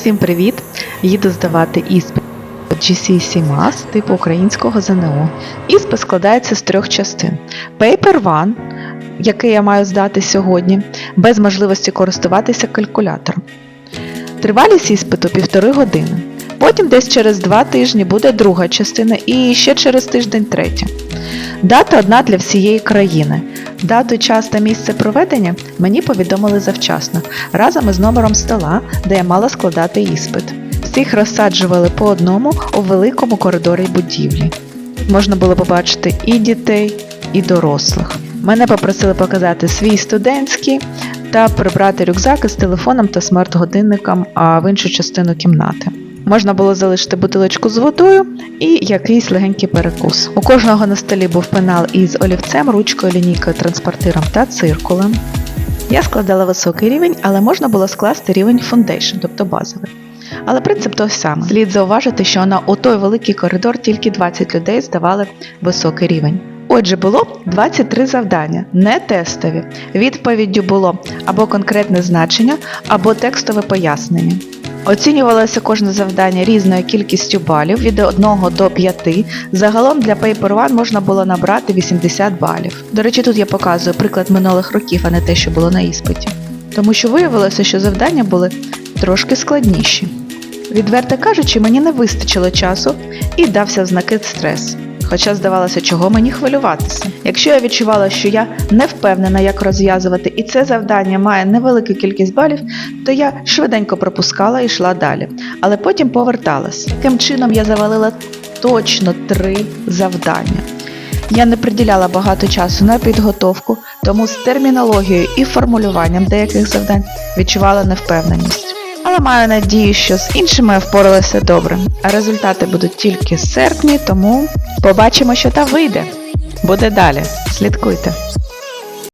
Всім привіт! Їду здавати іспит GCSE Math типу українського ЗНО. Іспит складається з трьох частин. Paper One, який я маю здати сьогодні, без можливості користуватися калькулятором. Тривалість іспиту півтори години. Потім десь через два тижні буде друга частина і ще через тиждень третя. Дата одна для всієї країни. Дату, час та місце проведення мені повідомили завчасно, разом із номером стола, де я мала складати іспит. Всіх розсаджували по одному у великому коридорі будівлі. Можна було побачити і дітей, і дорослих. Мене попросили показати свій студентський та прибрати рюкзак із телефоном та смарт-годинником в іншу частину кімнати. Можна було залишити бутилочку з водою і якийсь легенький перекус. У кожного на столі був пенал із олівцем, ручкою, лінійкою, транспортиром та циркулем. Я складала високий рівень, але можна було скласти рівень foundation, тобто базовий. Але принцип той самий. Слід зауважити, що на у той великий коридор тільки 20 людей здавали високий рівень. Отже, було 23 завдання, не тестові. Відповіддю було або конкретне значення, або текстове пояснення. Оцінювалося кожне завдання різною кількістю балів від 1 до 5. Загалом для Paper One можна було набрати 80 балів. До речі, тут я показую приклад минулих років, а не те, що було на іспиті. Тому що виявилося, що завдання були трошки складніші. Відверто кажучи, мені не вистачило часу і дався в знаки стрес. Хоча здавалося, чого мені хвилюватися. Якщо я відчувала, що я не впевнена, як розв'язувати, і це завдання має невелику кількість балів, то я швиденько пропускала і йшла далі. Але потім поверталась. Таким чином я завалила точно три завдання. Я не приділяла багато часу на підготовку, тому з термінологією і формулюванням деяких завдань відчувала невпевненість. Але маю надію, що з іншими я впоралася добре, а результати будуть тільки з серпні, тому побачимо, що та вийде. Буде далі. Слідкуйте.